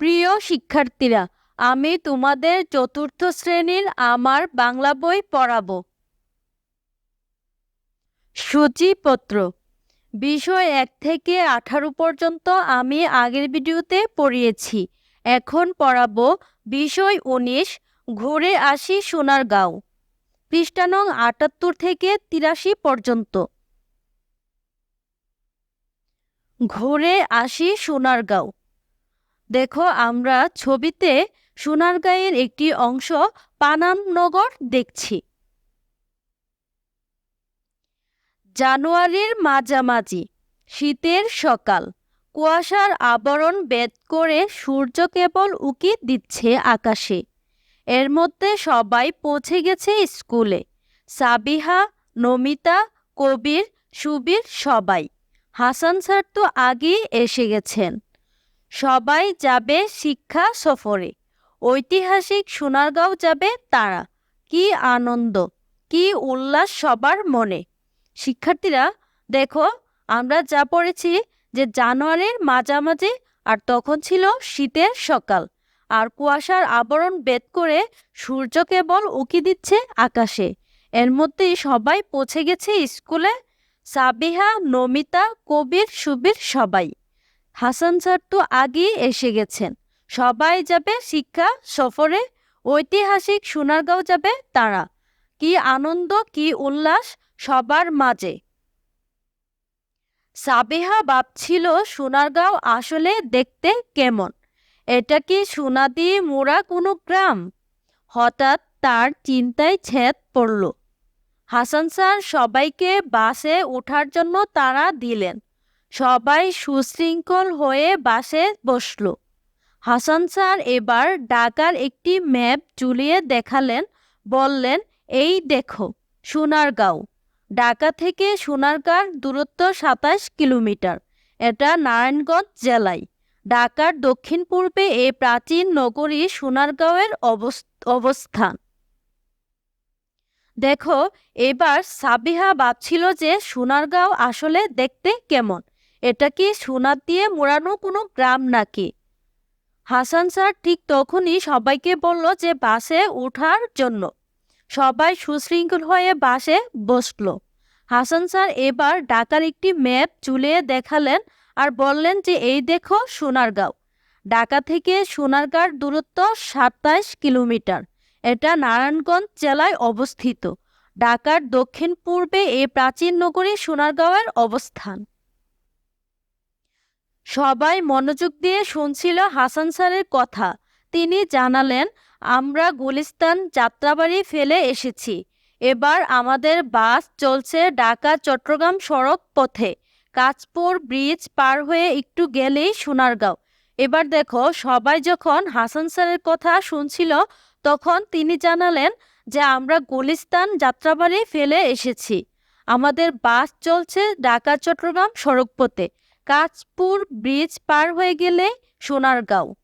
প্রিয় শিক্ষার্থীরা, আমি তোমাদের চতুর্থ শ্রেণির আমার বাংলা বই পড়াবো। সূচিপত্র। বিষয় এক থেকে আঠারো পর্যন্ত আমি আগের ভিডিওতে পড়িয়েছি। এখন পড়াবো বিষয় উনিশ, ঘুরে আসি সোনারগাঁও। পৃষ্ঠা নং আটাত্তর থেকে তিরাশি পর্যন্ত। ঘুরে আসি সোনারগাঁও। দেখো আমরা ছবিতে সোনারগাঁয়ের একটি অংশ পানামনগর দেখছি। জানুয়ারির মাঝামাঝি, শীতের সকাল, কুয়াশার আবরণ বেদ করে সূর্য কেবল উকি দিচ্ছে আকাশে। এর মধ্যে সবাই পৌঁছে গেছে স্কুলে। সাবিহা, নমিতা, কবির, সুবীর সবাই। হাসান স্যার তো আগেই এসে গেছেন। সবাই যাবে শিক্ষা সফরে। ঐতিহাসিক সোনারগাঁও যাবে তারা। কি আনন্দ, কি উল্লাস সবার মনে। শিক্ষার্থীরা, দেখো, আমরা যা পড়েছি যে জানুয়ারির মাঝামাঝি আর তখন ছিল শীতের সকাল। আর কুয়াশার আবরণ বেদ করে সূর্য কেবল উকি দিচ্ছে আকাশে। এর মধ্যেই সবাই পৌঁছে গেছে স্কুলে। সাবিহা, নমিতা, কবির, সুবীর সবাই। হাসান স্যার তো আগেই এসে গেছেন। সবাই যাবে শিক্ষা সফরে, ঐতিহাসিক সোনারগাঁও যাবে তারা। কি আনন্দ, কি উল্লাস সবার মাঝে। সাবেহা ভাবছিল সোনারগাঁও আসলে দেখতে কেমন। এটা কি সোনা দিয়ে মোড়া কোনো গ্রাম? হঠাৎ তার চিন্তায় ছেদ পড়ল। হাসান স্যার সবাইকে বাসে ওঠার জন্য তারা দিলেন। সবাই সুশৃঙ্খল হয়ে বাসে বসল। হাসান স্যার এবার ঢাকার একটি ম্যাপ ঝুলিয়ে দেখালেন, বললেন, এই দেখো, সোনারগাঁও। ঢাকা থেকে সোনারগাঁর দূরত্ব সাতাশ কিলোমিটার। এটা নারায়ণগঞ্জ জেলায়। ঢাকার দক্ষিণ পূর্বে এই প্রাচীন নগরী সোনারগাঁওয়ের অবস্থান। দেখো, এবার সাবিহা ভাবছিল যে সোনারগাঁও আসলে দেখতে কেমন। এটা কি সোনার দিয়ে মোড়ানো কোনো গ্রাম নাকি? হাসান স্যার ঠিক তখনই সবাইকে বলল যে বাসে ওঠার জন্য। সবাই সুশৃঙ্খল হয়ে বাসে বসল। হাসান স্যার এবার ঢাকার একটি ম্যাপ চুলে দেখালেন আর বললেন যে, এই দেখো সোনারগাঁও। ঢাকা থেকে সোনারগাঁর দূরত্ব সাতাইশ কিলোমিটার। এটা নারায়ণগঞ্জ জেলায় অবস্থিত। ঢাকার দক্ষিণ পূর্বে এই প্রাচীন নগরী সোনারগাঁওয়ের অবস্থান। সবাই মনোযোগ দিয়ে শুনছিল হাসান স্যারের কথা। তিনি জানালেন, আমরা গুলিস্তান যাত্রাবাড়ি ফেলে এসেছি। এবার আমাদের বাস চলছে ঢাকা চট্টগ্রাম সড়ক পথে। কাঁচপুর ব্রিজ পার হয়ে একটু গেলেই সোনারগাঁও। এবার দেখো, সবাই যখন হাসান স্যারের কথা শুনছিল, তখন তিনি জানালেন যে আমরা গুলিস্তান যাত্রাবাড়ি ফেলে এসেছি। আমাদের বাস চলছে ঢাকা চট্টগ্রাম সড়ক পথে। কাঁচপুর ব্রিজ পার হয়ে গেলে সোনারগাঁও।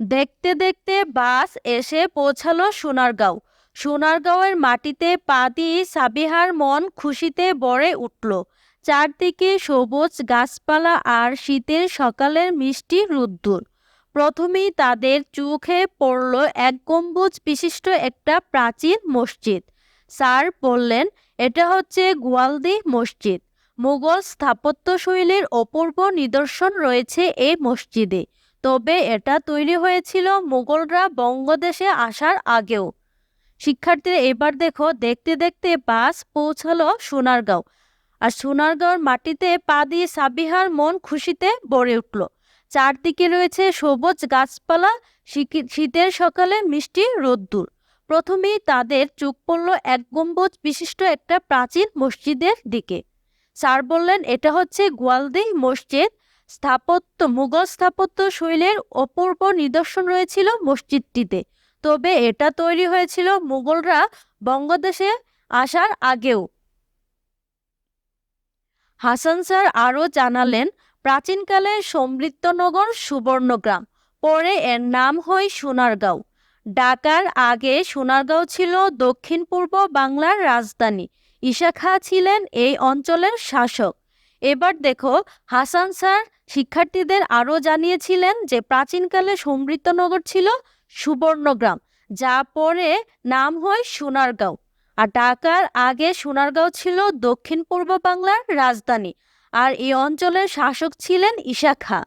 দেখতে দেখতে বাস এসে পৌঁছালো সোনারগাঁও। সোনারগাঁওয়ের মাটিতে পা দিয়ে সাবিহার মন খুশিতে ভরে উঠল। চারদিকে সবুজ গাছপালা আর শীতের সকালের মিষ্টি রুদ্দুর। প্রথমেই তাদের চোখে পড়ল এক গম্বুজ বিশিষ্ট একটা প্রাচীন মসজিদ। স্যার বললেন, এটা হচ্ছে গোয়ালদি মসজিদ। মুঘল স্থাপত্যশৈলীর অপূর্ব নিদর্শন রয়েছে এই মসজিদে। তবে এটা তৈরি হয়েছিল মুঘলরা বঙ্গদেশে আসার আগেও। শিক্ষার্থীরা এবার দেখো, দেখতে দেখতে বাস পৌঁছালো সোনারগাঁও। আর সোনারগাঁওর মাটিতে পা দিয়ে সাবিহার মন খুশিতে ভরে উঠল। চারদিকে রয়েছে সবুজ গাছপালা শীতের সকালে মিষ্টি রোদ্দুর। প্রথমেই তাদের চোখ পড়ল এক গম্বুজ বিশিষ্ট একটা প্রাচীন মসজিদের দিকে। স্যার বললেন, এটা হচ্ছে গোয়ালদি মসজিদ। স্থাপত্য, মুঘল স্থাপত্য শৈলের অপূর্ব নিদর্শন রয়েছিল মসজিদটিতে। তবে এটা তৈরি হয়েছিল মুঘলরা বঙ্গদেশে আসার আগেও। হাসান স্যার আরও জানালেন, প্রাচীনকালে সমৃদ্ধনগর সুবর্ণগ্রাম, পরে এর নাম হয় সোনারগাঁও। ঢাকার আগে সোনারগাঁও ছিল দক্ষিণ পূর্ব বাংলার রাজধানী। ঈশা খাঁ ছিলেন এই অঞ্চলের শাসক। এবার দেখো, হাসান স্যার শিক্ষার্থীদের আরও জানিয়েছিলেন যে প্রাচীনকালে সমৃদ্ধ নগর ছিল সুবর্ণগ্রাম, যা পরে নাম হয় সোনারগাঁও। আর ঢাকার আগে সোনারগাঁও ছিল দক্ষিণ পূর্ব বাংলার রাজধানী, আর এই অঞ্চলের শাসক ছিলেন ঈশা খাঁ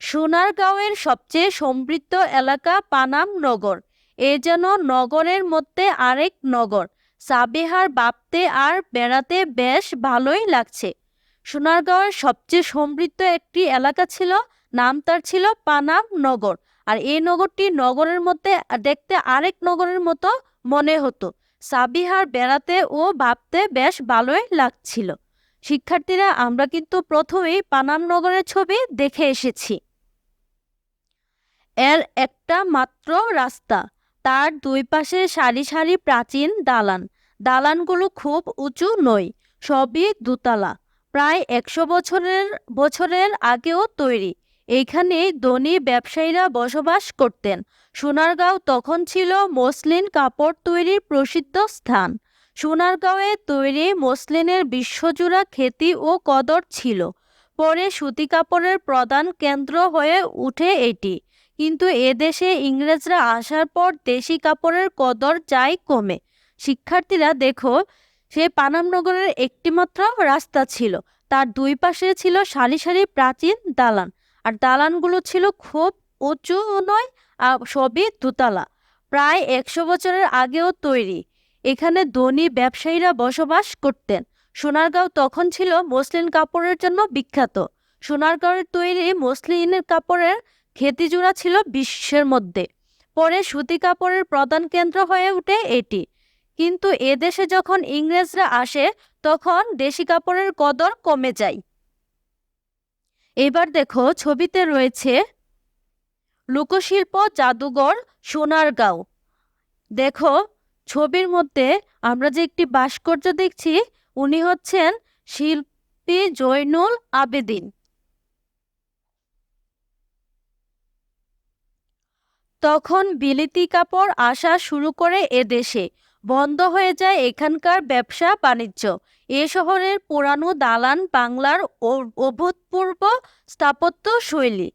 সোনারগাঁওয়ের সবচেয়ে সমৃদ্ধ এলাকা পানাম নগর। এ যেন নগরের মধ্যে আরেক নগর সাবেহার বাপতে আর বেড়াতে বেশ ভালোই লাগছে। সোনারগাঁওয়ের সবচেয়ে সমৃদ্ধ একটি এলাকা ছিল, নাম তার ছিল পানাম নগর। আর এই নগরটি নগরের মধ্যে দেখতে আরেক নগরের মতো মনে হতো। সাবিহার বেড়াতে ও ভাবতে বেশ ভালোই লাগছিল। শিক্ষার্থীরা, আমরা কিন্তু প্রথমেই পানাম নগরের ছবি দেখে এসেছি। এর একটা মাত্র রাস্তা। তার দুই পাশে সারি সারি প্রাচীন দালান। দালানগুলো খুব উঁচু নয় সবই দুতলা। প্রায় একশো বছরের বছরের আগেও তৈরি। এইখানে ধনী ব্যবসায়ীরা বসবাস করতেন। সোনারগাঁও তখন ছিল মসলিন কাপড় তৈরির প্রসিদ্ধ স্থান। সোনারগাঁওয়ে তৈরি মসলিনের বিশ্বজোড়া খ্যাতি ও কদর ছিল। পরে সুতি কাপড়ের প্রধান কেন্দ্র হয়ে উঠে এটি। কিন্তু এদেশে ইংরেজরা আসার পর দেশি কাপড়ের কদর যায় কমে। শিক্ষার্থীরা, দেখো, সে পানামনগরের একটিমাত্র রাস্তা ছিল। তার দুই পাশে ছিল সারি সারি প্রাচীন দালান। আর দালানগুলো ছিল খুব উঁচু নয় আর সবই দোতলা। প্রায় একশো বছরের আগেও তৈরি। এখানে ধনী ব্যবসায়ীরা বসবাস করতেন। সোনারগাঁও তখন ছিল মসলিন কাপড়ের জন্য বিখ্যাত। সোনারগাঁওয়ের তৈরি মসলিনের কাপড়ের খ্যাতিজোড়া ছিল বিশ্বের মধ্যে। পরে সুতি কাপড়ের প্রধান কেন্দ্র হয়ে ওঠে এটি। কিন্তু এদেশে যখন ইংরেজরা আসে, তখন দেশি কাপড়ের কদর কমে যায়। এবার দেখো ছবিতে রয়েছে লোকশিল্প জাদুঘর সোনারগাঁও। দেখো ছবির মধ্যে আমরা যে একটি ভাস্কর্য দেখছি, উনি হচ্ছেন শিল্পী জৈনুল আবেদিন। তখন বিলিতি কাপড় আসা শুরু করে এদেশে বন্ধ হয়ে যায় এখানকার ব্যবসা বাণিজ্য। এ শহরের পুরানো দালান বাংলার অভূতপূর্ব স্থাপত্য শৈলী।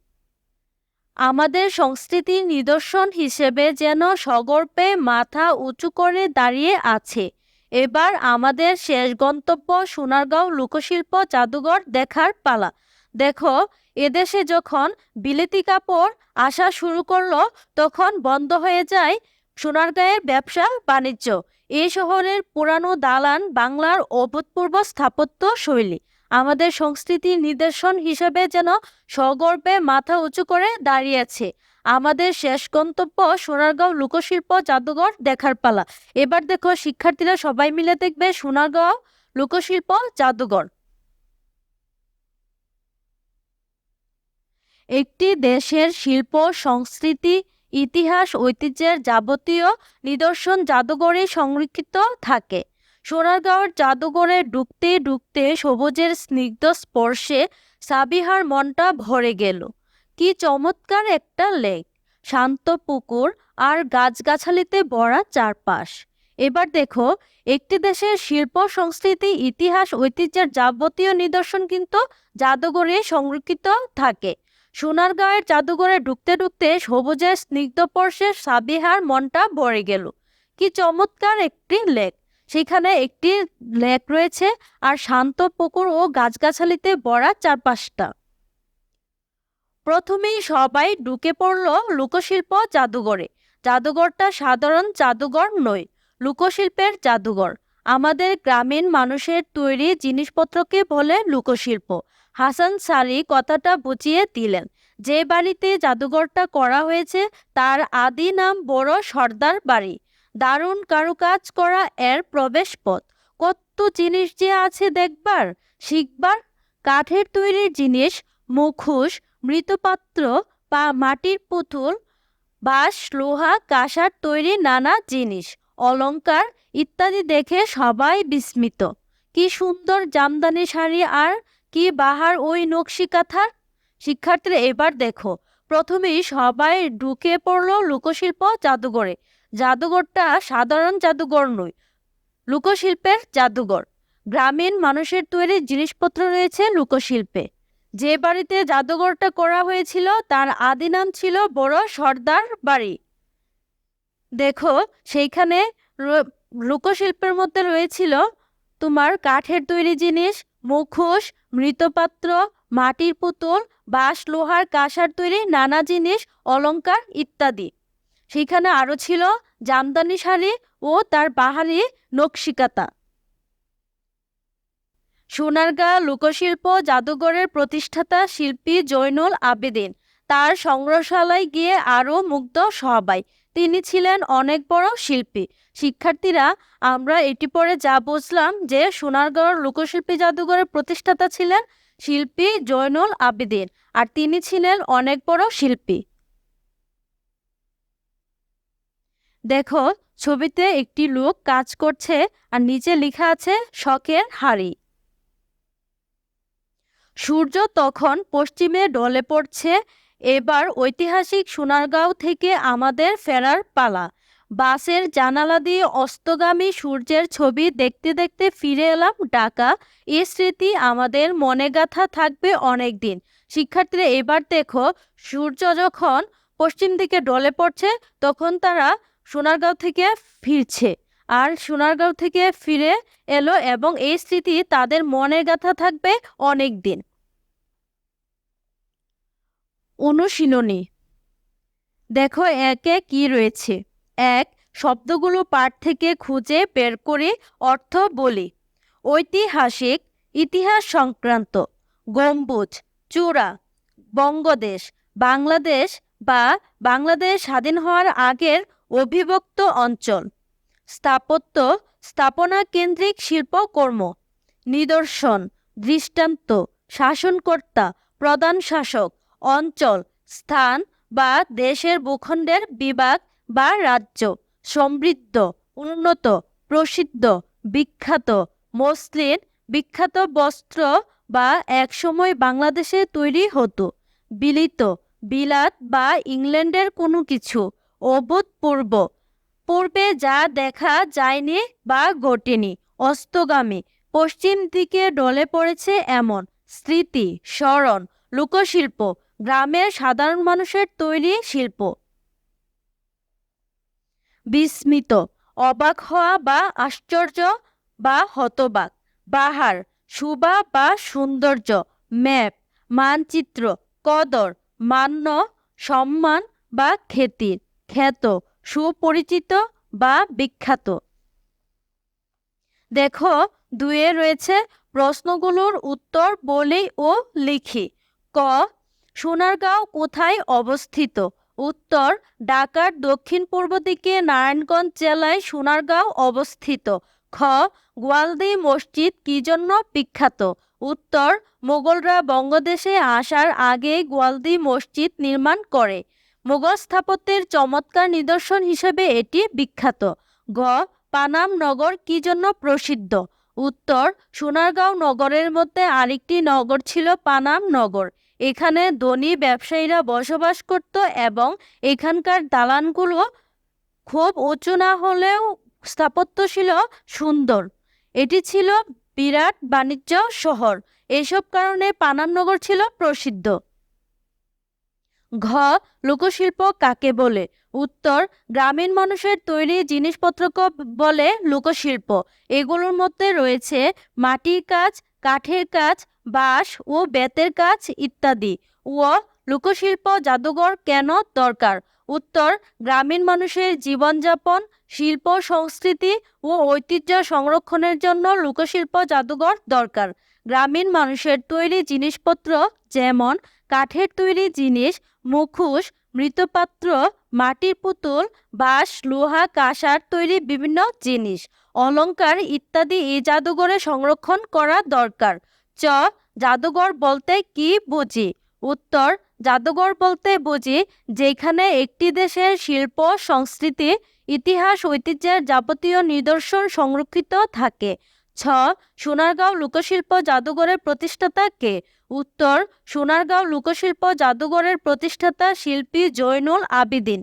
আমাদের সংস্কৃতির নিদর্শন হিসেবে যেন সগর্বে মাথা উঁচু করে দাঁড়িয়ে আছে। এবার আমাদের শেষ গন্তব্য সোনারগাঁও লোকশিল্প জাদুঘর দেখার পালা। দেখো এদেশে যখন বিলেতি কাপড় আসা শুরু করল, তখন বন্ধ হয়ে যায় সোনারগাঁয়ের ব্যবসা বাণিজ্য। এই শহরের পুরানো দালান বাংলার অভূতপূর্ব স্থাপত্য শৈলী। আমাদের সংস্কৃতির নিদর্শন হিসেবে যেন সগর্বে মাথা উঁচু করে দাঁড়িয়েছে আমাদের শেষ গন্তব্য সোনারগাঁও লোকশিল্প জাদুঘর দেখার পালা। এবার দেখো শিক্ষার্থীরা সবাই মিলে দেখবে সোনারগাঁও লোকশিল্প জাদুঘর। একটি দেশের শিল্প, সংস্কৃতি, ইতিহাস, ঐতিহ্যের যাবতীয় নিদর্শন জাদুঘরে সংরক্ষিত থাকে। সোনারগাঁওয়ের জাদুঘরে ঢুকতে ঢুকতে সবুজের স্নিগ্ধ স্পর্শে সাবিহার মনটা ভরে গেল। কি চমৎকার একটা লেক! শান্ত পুকুর আর গাছগাছালিতে ভরা চারপাশ। এবার দেখো, একটি দেশের শিল্প, সংস্কৃতি, ইতিহাস, ঐতিহ্যের যাবতীয় নিদর্শন কিন্তু জাদুঘরে সংরক্ষিত থাকে। সোনারগাঁয়ের জাদুঘরে ঢুকতে ঢুকতে সবুজের স্নিগ্ধপর্শে সাবিহার মনটা ভরে গেল। কি চমৎকার একটি লেক। সেখানে একটি লেক রয়েছে আর শান্ত পুকুর ও গাছগাছালিতে ভরা চারপাশটা। প্রথমেই সবাই ঢুকে পড়ল লোকশিল্প জাদুঘরে। জাদুঘরটা সাধারণ জাদুঘর নয়, লোকশিল্পের জাদুঘর। আমাদের গ্রামীণ মানুষের তৈরি জিনিসপত্রকে বলে লোকশিল্প। হাসান সারি কথাটা বুঝিয়ে দিলেন। যে বাড়িতে জাদুঘরটা করা হয়েছে, তার আদি নাম বড় সর্দার বাড়ি। দারুণ কারুকাজ করা এর প্রবেশ পথ কত জিনিস যে আছে দেখবার, শিখবার। কাঠের তৈরি জিনিস, মুখোশ মৃতপাত্র বা মাটির পুতুল, বাঁশ, লোহা, কাঁসার তৈরি নানা জিনিস। অলঙ্কার ইত্যাদি দেখে সবাই বিস্মিত। কি সুন্দর জামদানি শাড়ি আর কি বাহার ওই নকশি কাঁথার? শিক্ষার্থীরা এবার দেখো, প্রথমেই সবাই ঢুকে পড়ল লোকশিল্প জাদুঘরে। জাদুঘরটা সাধারণ জাদুঘর নয়, লোকশিল্পের জাদুঘর। গ্রামীণ মানুষের তৈরি জিনিসপত্র রয়েছে লোকশিল্পে। যে বাড়িতে জাদুঘরটা করা হয়েছিল, তার আদি নাম ছিল বড় সর্দার বাড়ি। দেখো, সেইখানে লোকশিল্পের মধ্যে রয়েছিল তোমার কাঠের তৈরি জিনিস মুখোশ মৃতপাত্র মাটির পুতুল, বাঁশ, লোহার কাঁসার তৈরি নানা জিনিস অলঙ্কার ইত্যাদি। সেখানে আরও ছিল জামদানি শাড়ি ও তার বাহারি নকশিকাতা। সোনারগাঁ লোকশিল্প জাদুঘরের প্রতিষ্ঠাতা শিল্পী জৈনুল আবেদিন। তার সংগ্রহশালায় গিয়ে আরও মুগ্ধ সবাই। তিনি ছিলেন অনেক বড় শিল্পী। শিক্ষার্থীরা, আমরা এটি পরে যা বুঝলাম যে সোনারগাঁওর লোকশিল্পী জাদুঘরের প্রতিষ্ঠাতা ছিলেন শিল্পী জয়নুল আবেদিন, আর তিনি ছিলেন অনেক বড় শিল্পী। দেখো, ছবিতে একটি লোক কাজ করছে আর নিচে লেখা আছে, শখের হাড়ি। সূর্য তখন পশ্চিমে ঢলে পড়ছে এবার ঐতিহাসিক সোনারগাঁও থেকে আমাদের ফেরার পালা। বাসের জানালা দিয়ে অস্তগামী সূর্যের ছবি দেখতে দেখতে ফিরে এলাম ঢাকা। এ স্মৃতি আমাদের মনে গাথা থাকবে অনেক দিন শিক্ষার্থীরা, এবার দেখো, সূর্য যখন পশ্চিম দিকে ডলে পড়ছে, তখন তারা সোনারগাঁও থেকে ফিরছে। আর সোনারগাঁও থেকে ফিরে এলো এবং এই স্মৃতি তাদের মনের গাথা থাকবে অনেক দিন অনুশীলনী। দেখো একে কি রয়েছে। এক, শব্দগুলো পাঠ থেকে খুঁজে বের করে অর্থ বলি। ঐতিহাসিক, ইতিহাস সংক্রান্ত, গম্বুজ, চূড়া, বঙ্গদেশ, বাংলাদেশ বা বাংলাদেশ স্বাধীন হওয়ার আগের অবিভক্ত অঞ্চল। স্থাপত্য, স্থাপনা কেন্দ্রিক শিল্পকর্ম, নিদর্শন, দৃষ্টান্ত, শাসনকর্তা, প্রধান শাসক অঞ্চল, স্থান বা দেশের ভূখণ্ডের বিভাগ বা রাজ্য। সমৃদ্ধ, উন্নত, প্রসিদ্ধ, বিখ্যাত, মসলিন, বিখ্যাত বস্ত্র বা একসময় বাংলাদেশে তৈরি হতো। বিলিত, বিলাত বা ইংল্যান্ডের কোনো কিছু। অভূতপূর্ব। পূর্বে যা দেখা যায়নি বা ঘটেনি, অস্তগামী। পশ্চিম দিকে ডলে পড়েছে এমন স্মৃতি, স্মরণ, লোকশিল্প গ্রামের সাধারণ মানুষের তৈরি শিল্প। বিস্মিত, অবাক হওয়া বা আশ্চর্য বা হতবাক, বাহার শুভা বা সৌন্দর্য, ম্যাপ, মানচিত্র, কদর, মান্য, সম্মান বা খ্যাতির খ্যাত, সুপরিচিত বা বিখ্যাত। দেখো দুয়ে রয়েছে প্রশ্নগুলোর উত্তর বলি ও লিখি। ক সোনারগাঁও কোথায় অবস্থিত? উত্তর, ঢাকার দক্ষিণ পূর্ব দিকে নারায়ণগঞ্জ জেলায় সোনারগাঁও অবস্থিত। খ, গোয়ালদি মসজিদ কি জন্য বিখ্যাত? উত্তর, মোগলরা বঙ্গদেশে আসার আগে গোয়ালদি মসজিদ নির্মাণ করে। মোগল স্থাপত্যের চমৎকার নিদর্শন হিসেবে এটি বিখ্যাত। গ, পানাম নগর কি জন্য প্রসিদ্ধ? উত্তর, সোনারগাঁও নগরের মধ্যে আরেকটি নগর ছিল পানাম নগর। এখানে ধনী ব্যবসায়ীরা বসবাস করত এবং এখানকার দালানগুলো খুব উঁচু না হলেও স্থাপত্য ছিল সুন্দর। এটি ছিল বিরাট বাণিজ্য শহর। এসব কারণে পানাম নগর ছিল প্রসিদ্ধ। ঘ, লোকশিল্প কাকে বলে? উত্তর, গ্রামীণ মানুষের তৈরি জিনিসপত্রকে বলে লোকশিল্প। এগুলোর মধ্যে রয়েছে মাটির কাজ, কাঠের কাজ বাঁশ ও বেতের কাজ ইত্যাদি ও লোকশিল্প জাদুঘর কেন দরকার? উত্তর, গ্রামীণ মানুষের জীবনযাপন, শিল্প, সংস্কৃতি ও ঐতিহ্য সংরক্ষণের জন্য লোকশিল্প জাদুঘর দরকার। গ্রামীণ মানুষের তৈরি জিনিসপত্র যেমন কাঠের তৈরি জিনিস, মুখোশ, মৃৎপাত্র, মাটির পুতুল, বাঁশ, লোহা, কাঁসার তৈরি বিভিন্ন জিনিস, অলংকার ইত্যাদি এই জাদুঘরে সংরক্ষণ করা দরকার। চ, জাদুঘর বলতে কি বুঝি? উত্তর, জাদুঘর বলতে বুঝি যেখানে একটি দেশের শিল্প, সংস্কৃতি, ইতিহাস, ঐতিহ্যের যাবতীয় নিদর্শন সংরক্ষিত থাকে। ছ, সোনারগাঁও লোকশিল্প জাদুঘরের প্রতিষ্ঠাতা কে? উত্তর, সোনারগাঁও লোকশিল্প জাদুঘরের প্রতিষ্ঠাতা শিল্পী জৈনুল আবিদিন।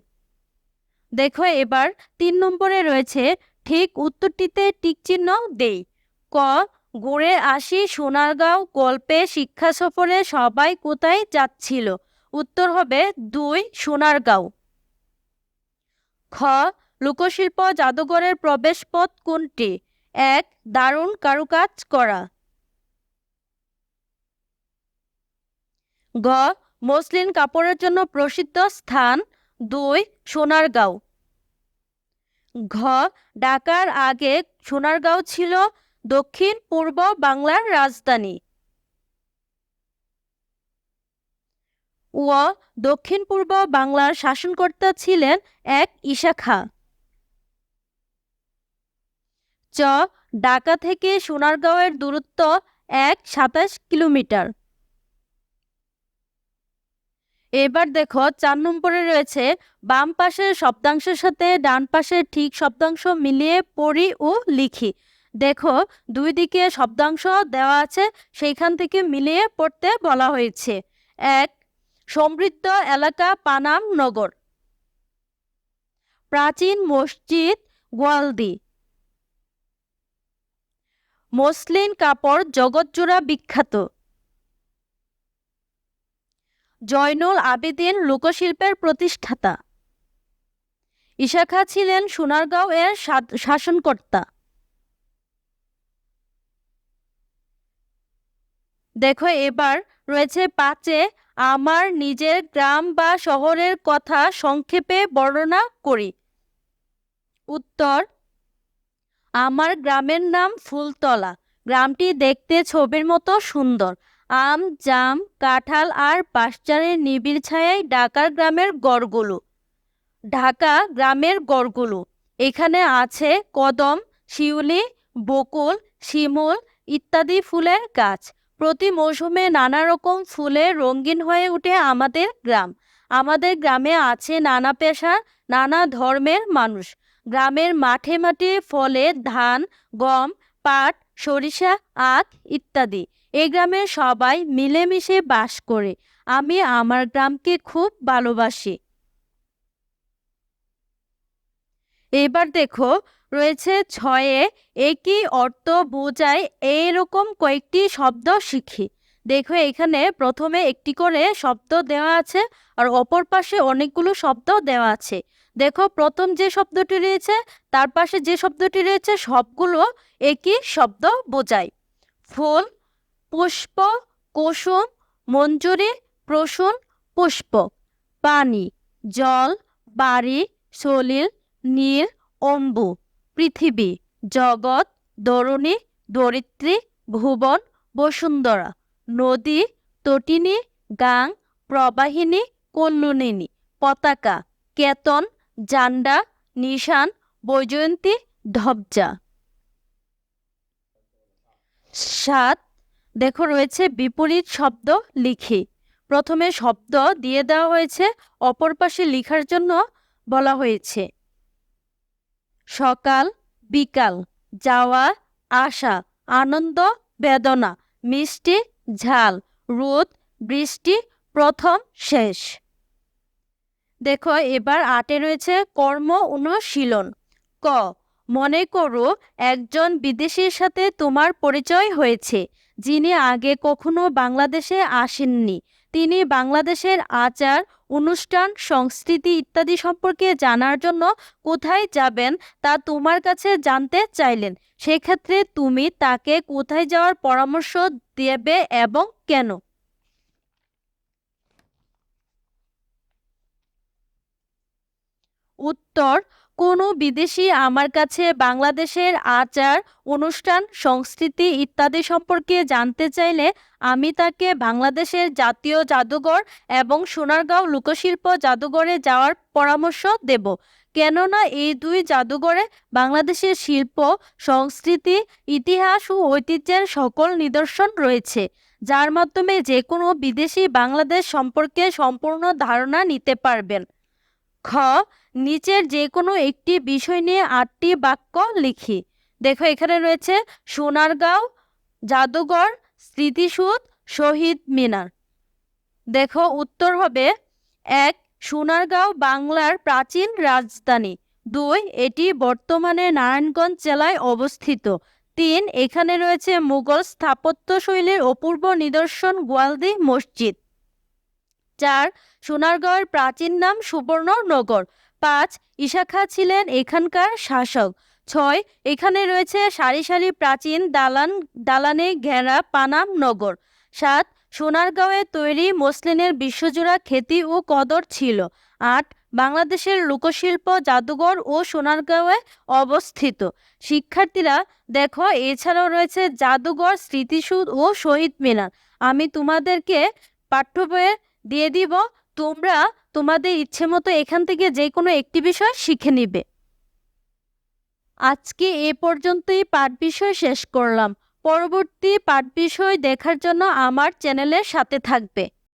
দেখো এবার তিন নম্বরে রয়েছে, ঠিক উত্তরটিতে টিক চিহ্ন দেই। ক ঘুরে আসি সোনারগাঁও গল্পে শিক্ষা সফরে সবাই কোথায় যাচ্ছিল? উত্তর হবে দুই সোনারগাঁও। খ, লোকশিল্প জাদুঘরের প্রবেশপথ কোনটি? এক, দারুণ কারুকাজ করা। গ, মসলিন কাপড়ের জন্য প্রসিদ্ধ স্থান। দুই, সোনারগাঁও। ঘ, ঢাকার আগে সোনারগাঁও ছিল দক্ষিণ, পূর্ব বাংলার রাজধানী। ও দক্ষিণ, পূর্ব বাংলার শাসনকর্তা ছিলেন এক ঈশা খাঁ চ, ঢাকা থেকে সোনারগাঁওয়ের দূরত্ব এক সাতাশ কিলোমিটার। এবার দেখো, চার নম্বরে রয়েছে, বাম পাশের শব্দাংশের সাথে ডান পাশের ঠিক শব্দাংশ মিলিয়ে পড়ি ও লিখি। দেখো, দুই দিকে শব্দাংশ দেওয়া আছে, সেইখান থেকে মিলিয়ে পড়তে বলা হয়েছে। এক, সমৃদ্ধ এলাকা পানাম নগর। প্রাচীন মসজিদ গোয়ালদি। মসলিন কাপড় জগৎজোড়া বিখ্যাত। জয়নুল আবেদিন লোকশিল্পের প্রতিষ্ঠাতা। ইশাখা ছিলেন সোনারগাঁও এর শাসনকর্তা দেখো এবার রয়েছে পাঁচে, আমার নিজের গ্রাম বা শহরের কথা সংক্ষেপে বর্ণনা করি। উত্তর, আমার গ্রামের নাম ফুলতলা। গ্রামটি দেখতে ছবির মতো সুন্দর। আম, জাম, কাঁঠাল আর পাশ্চারের নিবিড় ছায়ায় ঢাকার গ্রামের গড়গুলো। ঢাকা গ্রামের গড়গুলো। এখানে আছে কদম, শিউলি, বকুল, শিমুল ইত্যাদি ফুলের গাছ। প্রতি মৌসুমে নানা রকম ফুলে রঙিন হয়ে ওঠে আমাদের গ্রাম। আমাদের গ্রামে আছে নানা পেশা, নানা ধর্মের মানুষ। গ্রামের মাঠে মাঠে ফলে ধান, গম, পাট, সরিষা, আখ ইত্যাদি। এই গ্রামে সবাই মিলেমিশে বাস করে। আমি আমার গ্রামকে খুব ভালোবাসি। এবার দেখো রয়েছে ছয়ে একই অর্থ বোঝায় এইরকম কয়েকটি শব্দ শিখি। দেখো এখানে প্রথমে একটি করে শব্দ দেওয়া আছে আর অপর পাশে অনেকগুলো শব্দ দেওয়া আছে। দেখো প্রথম যে শব্দটি রয়েছে, তার পাশে যে শব্দটি রয়েছে, সবগুলো একই শব্দ বোঝায়। ফুল, পুষ্প, কুসুম, মঞ্জুরি, প্রসূন, পুষ্প। পানি, জল, বাড়ি, সলিল, নীল, অম্বু। পৃথিবী, জগৎ, দরুণী দরিত্রী ভুবন, বসুন্ধরা, নদী, তটিনী, গাং, প্রবাহিনী কল্লুনিনী পতাকা, কেতন জান্ডা নিশান, বৈজয়ন্তী, ধবজা। সাত, দেখো রয়েছে বিপরীত শব্দ লিখি। প্রথমে শব্দ দিয়ে দেওয়া হয়েছে, অপর পাশে লেখার জন্য বলা হয়েছে। সকাল, বিকাল, যাওয়া, আসা, আনন্দ, বেদনা, মিষ্টি, ঝাল, রোদ, বৃষ্টি, প্রথম শেষ। দেখো, এবার আটে রয়েছে কর্ম অনুশীলন। ক, মনে করো একজন বিদেশির সাথে তোমার পরিচয় হয়েছে, যিনি আগে কখনো বাংলাদেশে আসেননি। তিনি বাংলাদেশের আচার, অনুষ্ঠান, সংস্কৃতি ইত্যাদি সম্পর্কে জানার জন্য কোথায় যাবেন তা তোমার কাছে জানতে চাইলেন। সেক্ষেত্রে তুমি তাকে কোথায় যাওয়ার পরামর্শ দেবে এবং কেন? উত্তর কোনো বিদেশি আমার কাছে বাংলাদেশের আচার, অনুষ্ঠান, সংস্কৃতি ইত্যাদি সম্পর্কে জানতে চাইলে আমি তাকে বাংলাদেশের জাতীয় জাদুঘর এবং সোনারগাঁও লোকশিল্প জাদুঘরে যাওয়ার পরামর্শ দেব। কেননা এই দুই জাদুঘরে বাংলাদেশের শিল্প, সংস্কৃতি, ইতিহাস ও ঐতিহ্যের সকল নিদর্শন রয়েছে, যার মাধ্যমে যে কোনো বিদেশি বাংলাদেশ সম্পর্কে সম্পূর্ণ ধারণা নিতে পারবেন। খ নিচের যে কোনো একটি বিষয় নিয়ে আটটি বাক্য লিখি। দেখো, এখানে রয়েছে সোনারগাঁও, জাদুঘর, স্মৃতিসূদ, শহীদ মিনার। দেখো, উত্তর হবে এক, সোনারগাঁও বাংলার প্রাচীন রাজধানী। দুই, এটি বর্তমানে নারায়ণগঞ্জ জেলায় অবস্থিত। তিন, এখানে রয়েছে মুঘল স্থাপত্য শৈলীর অপূর্ব নিদর্শন গোয়ালদি মসজিদ। চার, সোনারগাঁওয়ের প্রাচীন নাম সুবর্ণনগর পাঁচ ঈশা খাঁ ছিলেন এখানকার শাসক। ছয়, এখানে রয়েছে সারি সারি প্রাচীন দালান, দালানে ঘেরা পানাম নগর। সাত, সোনারগাঁওয়ে তৈরি মসলিনের বিশ্বজোড়া খ্যাতি ও কদর ছিল। আট, বাংলাদেশের লোকশিল্প, জাদুঘর ও সোনারগাঁওয়ে অবস্থিত। শিক্ষার্থীরা, দেখো, এছাড়াও রয়েছে জাদুঘর স্মৃতিসৌধ ও শহীদ মিনার। আমি তোমাদেরকে পাঠ্য বইয়ে দিয়ে দিব। তোমরা তোমাদের ইচ্ছে মতো এখান থেকে যে কোনো একটি বিষয় শিখে নিবে। আজকে এ পর্যন্তই পাঠ বিষয় শেষ করলাম। পরবর্তী পাঠ বিষয় দেখার জন্য আমার চ্যানেলের সাথে থাকবে।